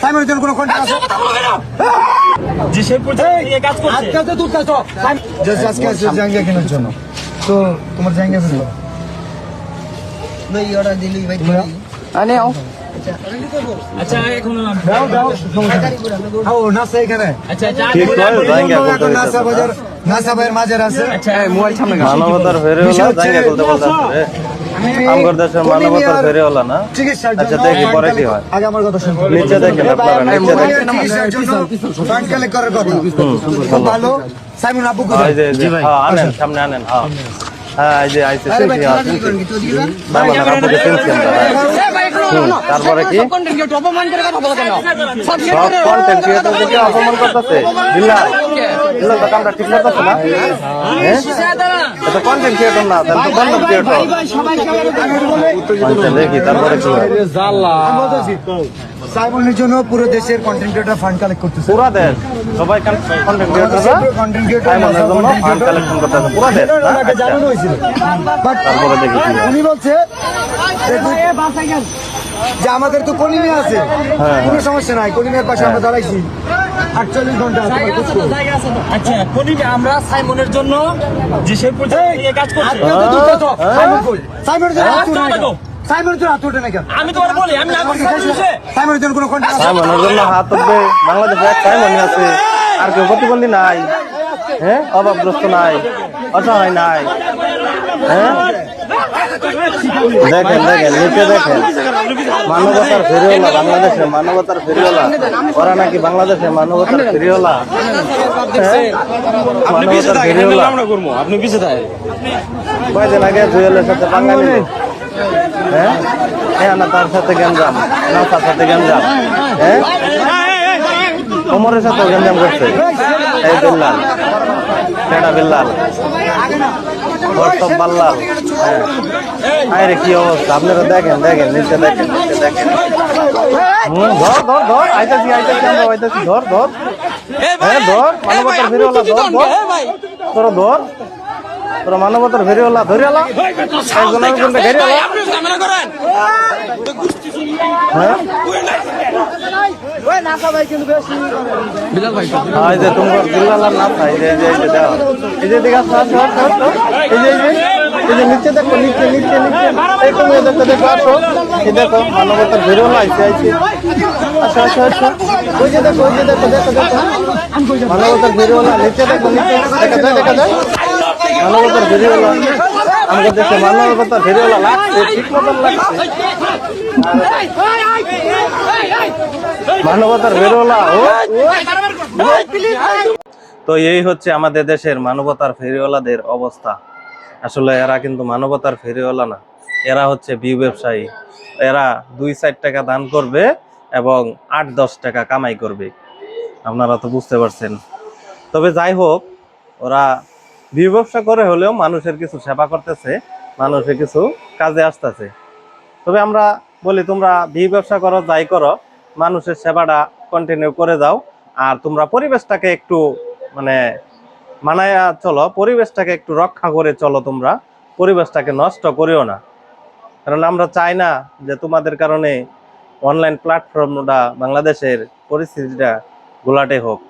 সাইমনের জন্য কোনো আছে? যে সেই পর্যায়ে কাজ করছে। আজকে তো তুলতে আসো জাস্ট আজকে আসছে জাঙ্গিয়া কেনার জন্য। তো তোমার জাঙ্গিয়া ফেলব ভাই অর্ডার দিলি ভাই আচ্ছা এখন দাও দাও ও নাসা এখানে। আচ্ছা আচ্ছা ঠিক করে জায়গা বলতে নাসা বাজার নাসা ভাইয়ের মাঝের আছে। আচ্ছা মানবতার বলতে বলতে আছে আমগর দেশের মানবতার ফেরিওয়ালা না? আচ্ছা, দেখি পরে কি হয়। আগে আমার কথা শুনুন। নিচে দেখেন আপনারা নিচে দেখেন। চিকিৎসার জন্য ফান্ড কালেক্ট করার কথা। খুব ভালো। সাইমন হ্যাঁ, জি ভাই। হ্যাঁ আনেন সামনে আনেন হ্যাঁ। হ্যাঁ এই যে হ্যাঁ না আপনাকে আমরা তারপরে কি? সব কন্টেন্ট ক্রিয়েটরদেরকে অপমান করতেছে। কামটা ঠিক করতেছে না হ্যাঁ? এটা কন্টেন্ট ক্রিয়েটর না তাহলে তো কন্টেন্ট ক্রিয়েটর দেখি তারপরে কি হয়? সাইমনের জন্য পুরো দেশের কন্টেন্ট ক্রিয়েটর ফান্ড কালেক্ট করতেছে। পুরা দেশ? সবাই কন্টেন্ট ক্রিয়েটর কন্টেন্ট ক্রিয়েটর সাইমনের জন্য ফান্ড কালেকশন করতেছে পুরা দেশ না? ওনাকে আচ্ছা। জানানো হয়েছিল। বাট তারপরে দেখি উনি বলছে যে আমাদের তো কলিমে আছে। হ্যাঁ, কোনো সমস্যা নাই কলিমের পাশে আমরা দাঁড়াইছি। আটচল্লিশ ঘণ্টা। আচ্ছা আমরা সাইমনের জন্য যে সেই কাজ করছে। হ্যাঁ? সাইমন কই? সাইমনের জন্য হাত? সাইমনের জন্য হাত উঠে না কেন? আমি তোমার বলি আমি না সাইমনের জন্য কোনো কন্ট্যাক্ট আছে? সাইমনের জন্য হাত উঠবে বাংলাদেশে এক সাইমনই আছে আর কেউ প্রতিবন্ধী নাই হ্যাঁ অভাবগ্রস্ত নাই অসহায় নাই হ্যাঁ দেখেন দেখেন, নিচে দেখেন। মানবতার ফেরিওলা বাংলাদেশে মানবতার ফেরিওলা। ওরা নাকি বাংলাদেশে মানবতার ফেরিওলা? হ্যাঁ? মানবতার ফেরিওলা। আপনি পিছে থাকে কয়দিন আগে জুয়েলের সাথে নিল? হ্যাঁ? হ্যাঁ না, তার সাথে গেঞ্জাম না, তার সাথে গেঞ্জাম হ্যাঁ? ওমরের সাথে গেঞ্জাম করছে। এই বিল্লাল। বিল্লাল। হোয়াটসঅ্যাপ বাল্লাল হ্যাঁ। আরে কি অবস্থা? আপনারা দেখেন দেখেন নিচে দেখেন নিচে দেখেন। হুম, ধর ধর ধর। আইতাছি আইতাছি আমরা আইতাছি। ধর ধর। হ্যাঁ ধর। মানবতার ফিরেওয়ালা ধর ধর। তোরা ধর। তোরা মানবতার ফেরিওয়ালা ধরিয়ালা। একজনের ঘেরিয়ালা হ্যাঁ। হ্যাঁ, এই যে তোমার বিল্লালার নাম না এই যে এই যে দাও। এই যে আসো আসো আসো আসো এই যে এই যে এই যে নিচে দেখো নিচে নিচে নিচে। এই তুমি দেখো দেখো আসো। এই দেখো মানবতার ফেরিওয়ালা আইছে আইছে। আসো আসো আসো। ওই যে দেখো ওই যে দেখো দেখো দেখো। মানবতার ফেরিওয়ালা নিচে দেখো নিচে দেখা যায় দেখা যায় মানবতার ফেরিওয়ালা আমাদের দেশে ফেরিওয়ালা লাগছে ঠিক মতন লাগছে মানবতার ফেরিওয়ালা। তো এই হচ্ছে আমাদের দেশের মানবতার ফেরিওয়ালাদের অবস্থা আসলে এরা কিন্তু মানবতার ফেরিওয়ালা না এরা হচ্ছে বিউ ব্যবসায়ী এরা দুই চার টাকা দান করবে এবং আট দশ টাকা কামাই করবে আপনারা তো বুঝতে পারছেন তবে যাই হোক ওরা ব্যবসা করে হলেও মানুষের কিছু সেবা করতেছে, মানুষের কিছু কাজে আসতেছে। তবে আমরা বলি, তোমরা বিউ ব্যবসা করো, যাই করো, মানুষের সেবাটা কন্টিনিউ করে যাও। আর তোমরা পরিবেশটাকে একটু মানে মানায়া চলো, পরিবেশটাকে একটু রক্ষা করে চলো তোমরা। পরিবেশটাকে নষ্ট করিও না। কারণ আমরা চাই না যে তোমাদের কারণে অনলাইন প্ল্যাটফর্মটা বাংলাদেশের পরিস্থিতিটা গোলাটে হোক।